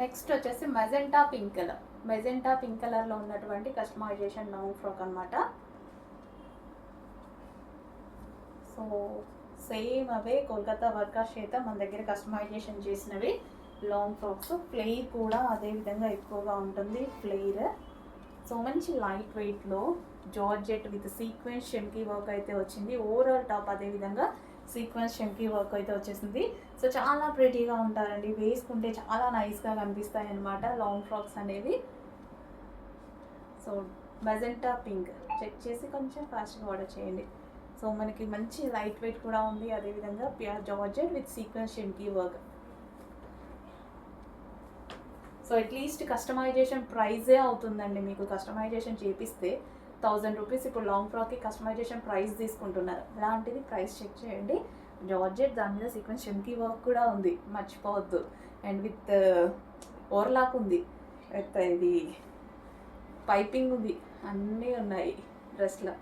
Next వచ్చేసి magenta pink colour magenta pink కలర్లో ఉన్నటువంటి కస్టమైజేషన్ లాంగ్ ఫ్రాక్ అనమాట సో సేమ్ అవే కోల్కతా వర్కర్స్ చేత మన దగ్గర కస్టమైజేషన్ చేసినవి. లాంగ్ ఫ్రాక్స్ ఫ్లెయిర్ కూడా అదే విధంగా ఎక్కువగా ఉంటుంది ఫ్లెయిర్ సో మంచి లైట్ వెయిట్లో జార్జెట్ విత్ సీక్వెన్స్ షెమ్కీ వర్క్ అయితే వచ్చింది. ఓవరాల్ టాప్ అదే విధంగా సీక్వెన్స్ షెమ్కీ వర్క్ అయితే వచ్చేసింది. సో చాలా ప్రెటీగా ఉంటారండి. వేసుకుంటే చాలా నైస్గా కనిపిస్తాయి అనమాట లాంగ్ ఫ్రాక్స్ అనేవి. సో మెజెంటా పింక్ చెక్ చేసి కొంచెం ఫాస్ట్గా ఆర్డర్ చేయండి. సో మనకి మంచి లైట్ వెయిట్ కూడా ఉంది. అదేవిధంగా pure georgette with sequence షిమ్కీ work so at least customisation ప్రైజే అవుతుందండి. మీకు కస్టమైజేషన్ చేపిస్తే థౌజండ్ రూపీస్ ఇప్పుడు లాంగ్ ఫ్రాక్కి కస్టమైజేషన్ ప్రైస్ తీసుకుంటున్నారు. అలాంటిది ప్రైస్ చెక్ చేయండి. జార్జెట్ దాని మీద సీక్వెన్స్ చెమ్కీ వర్క్ కూడా ఉంది. మర్చిపోవద్దు. అండ్ విత్ ఓవర్లాక్ ఉంది. విత్ ఇది పైపింగ్ ఉంది. అన్నీ ఉన్నాయి. డ్రెస్లో